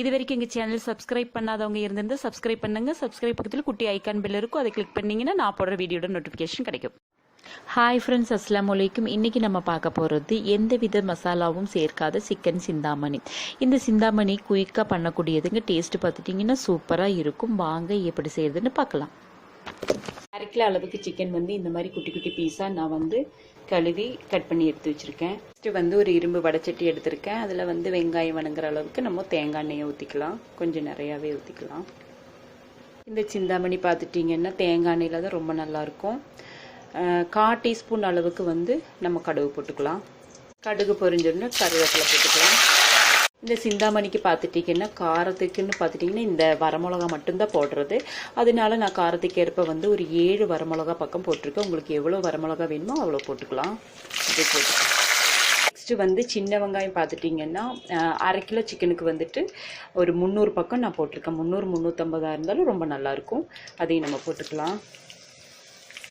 இது வரைக்கும் எங்கள் சேனல் சப்ஸ்கிரைப் பண்ணாதவங்க இருந்திருந்து சப்ஸ்கிரைப் பண்ணுங்க. சப்ஸ்கிரைப் பக்கத்தில் குட்டி ஐக்கான் பில் இருக்கும். அதை கிளிக் பண்ணீங்கன்னா நான் போடுற வீடியோட நோட்டிஃபிகேஷன் கிடைக்கும். ஹாய் ஃப்ரெண்ட்ஸ் அஸ்லாம் வலைக்கும் இன்றைக்கி நம்ம பார்க்க போகிறது எந்த வித மசாலாவும் சேர்க்காத சிக்கன் சிந்தாமணி. இந்த சிந்தாமணி குயிக்காக பண்ணக்கூடியதுங்க. டேஸ்ட்டு பார்த்துட்டிங்கன்னா சூப்பராக இருக்கும். வாங்க எப்படி செய்யறதுன்னு பார்க்கலாம். கிலோ அளவுக்கு சிக்கன் வந்து இந்த மாதிரி குட்டி குட்டி பீஸாக நான் வந்து கழுவி கட் பண்ணி எடுத்து வச்சுருக்கேன். ஃபஸ்ட்டு வந்து ஒரு இரும்பு வடைச்சட்டி எடுத்திருக்கேன். அதில் வந்து வெங்காயம் வணங்குற அளவுக்கு நம்ம தேங்காய் எண்ணெயை ஊற்றிக்கலாம் கொஞ்சம் நிறையாவே ஊற்றிக்கலாம் இந்த சிந்தாமணி பார்த்துட்டிங்கன்னா தேங்காய் எண்ணெயில் தான் ரொம்ப நல்லாயிருக்கும் கா டீஸ்பூன் அளவுக்கு வந்து நம்ம கடுகு போட்டுக்கலாம். கடுகு பொரிஞ்சோடனே கருவேப்பிலை போட்டுக்கலாம். இந்த சிந்தாமணிக்கு பார்த்துட்டிங்கன்னா காரத்துக்குன்னு பார்த்துட்டிங்கன்னா இந்த வரமிளகா மட்டும்தான் போடுறது. அதனால நான் காரத்துக்கு ஏற்ப வந்து ஒரு ஏழு வரமிளகா பக்கம் போட்டிருக்கேன். உங்களுக்கு எவ்வளோ வரமிளகா வேணுமோ அவ்வளோ போட்டுக்கலாம். இது போட்டுக்கலாம். நெக்ஸ்ட்டு வந்து சின்ன வெங்காயம் பார்த்துட்டிங்கன்னா அரை கிலோ சிக்கனுக்கு வந்துட்டு ஒரு முந்நூறு பக்கம் நான் போட்டிருக்கேன். முந்நூறு முந்நூற்றம்பதாக இருந்தாலும் ரொம்ப நல்லாயிருக்கும் அதையும் நம்ம போட்டுக்கலாம்.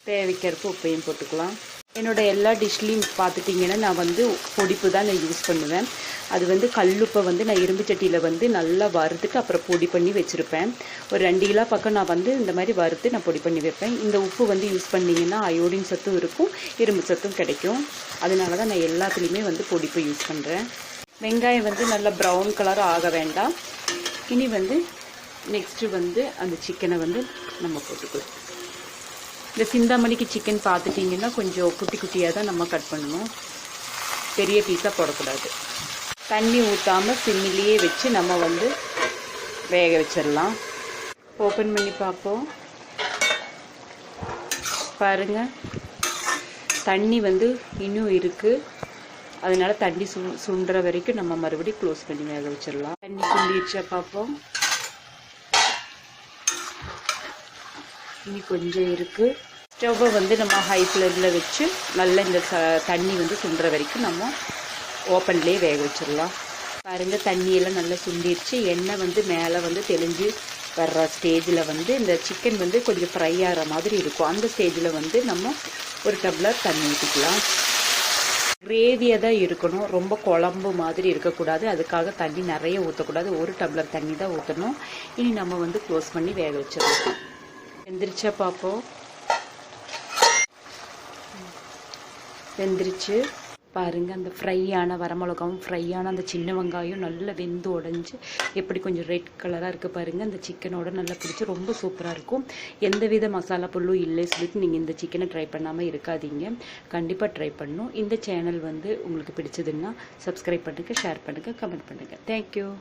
தேவைக்கிறப்ப உப்பையும் போட்டுக்கலாம். என்னோடய எல்லா டிஷ்லேயும் பார்த்துட்டிங்கன்னா நான் வந்து பொடிப்பு தான் நான் யூஸ் பண்ணுவேன். அது வந்து கல்லுப்பை வந்து நான் இரும்பு சட்டியில் வந்து நல்லா வறுத்துட்டு அப்புறம் பொடி பண்ணி வச்சுருப்பேன். ஒரு ரெண்டு கிலோ பக்கம் நான் வந்து இந்த மாதிரி வறுத்து நான் பொடி பண்ணி வைப்பேன். இந்த உப்பு வந்து யூஸ் பண்ணிங்கன்னா அயோடின் சத்தும் இருக்கும் இரும்பு சத்தும் கிடைக்கும். அதனால தான் நான் எல்லாத்துலேயுமே வந்து பொடிப்பு யூஸ் பண்ணுறேன் வெங்காயம் வந்து நல்லா ப்ரௌன் கலர் ஆக வேண்டாம். இனி வந்து நெக்ஸ்ட்டு வந்து அந்த சிக்கனை வந்து நம்ம போட்டுக்கலாம். இந்த சிந்தாமணிக்கு சிக்கன் பார்த்துட்டிங்கன்னா கொஞ்சம் குட்டி குட்டியாக தான் நம்ம கட் பண்ணணும் பெரிய பீஸாக போடக்கூடாது. தண்ணி ஊற்றாமல் சிம்மிலேயே வச்சு நம்ம வந்து வேக வச்சிடலாம். ஓப்பன் பண்ணி பார்ப்போம். பாருங்கள் தண்ணி வந்து இன்னும் இருக்குது அதனால் தண்ணி சு சுண்டுற வரைக்கும் நம்ம மறுபடியும் க்ளோஸ் பண்ணி வேக வச்சிடலாம். தண்ணி சுண்டிடுச்சா பார்ப்போம். இனி கொஞ்சம் இருக்குது ஸ்டவ்வை வந்து நம்ம ஹை ஃப்ளேமில் வச்சு நல்லா இந்த ச தண்ணி வந்து சுண்டுற வரைக்கும் நம்ம ஓப்பன்லேயே வேக வச்சிடலாம். பாருங்கள் தண்ணியெல்லாம் நல்லா சுண்டிடுச்சு. எண்ணெய் வந்து மேலே வந்து தெளிஞ்சு வர்ற ஸ்டேஜில் வந்து இந்த சிக்கன் வந்து கொஞ்சம் ஃப்ரை ஆகிற மாதிரி இருக்கும். அந்த ஸ்டேஜில் வந்து நம்ம ஒரு டம்ளர் தண்ணி ஊற்றிக்கலாம் கிரேவியாக தான் இருக்கணும். ரொம்ப குழம்பு மாதிரி இருக்கக்கூடாது. அதுக்காக தண்ணி நிறைய ஊற்றக்கூடாது ஒரு டம்ளர் தண்ணி தான் ஊற்றணும் இனி நம்ம வந்து க்ளோஸ் பண்ணி வேக வச்சிடலாம். வெந்திரிச்சா பார்ப்போம் வெந்திரிச்சு. பாருங்க அந்த ஃப்ரையான வரமிளகாவும் ஃப்ரையான அந்த சின்ன வெங்காயம் நல்லா வெந்து உடஞ்சி எப்படி கொஞ்சம் ரெட் கலராக இருக்குது பாருங்கள் அந்த சிக்கனோட நல்லா பிடிச்சி ரொம்ப சூப்பராக இருக்கும். எந்த வித மசாலா பொருளும் இல்லை சொல்லிட்டு நீங்கள் இந்த சிக்கனை ட்ரை பண்ணாமல் இருக்காதீங்க. கண்டிப்பாக ட்ரை பண்ணும் இந்த சேனல் வந்து உங்களுக்கு பிடிச்சதுன்னா சப்ஸ்கிரைப் பண்ணுங்கள் ஷேர் பண்ணுங்கள் கமெண்ட் பண்ணுங்கள் தேங்க்யூ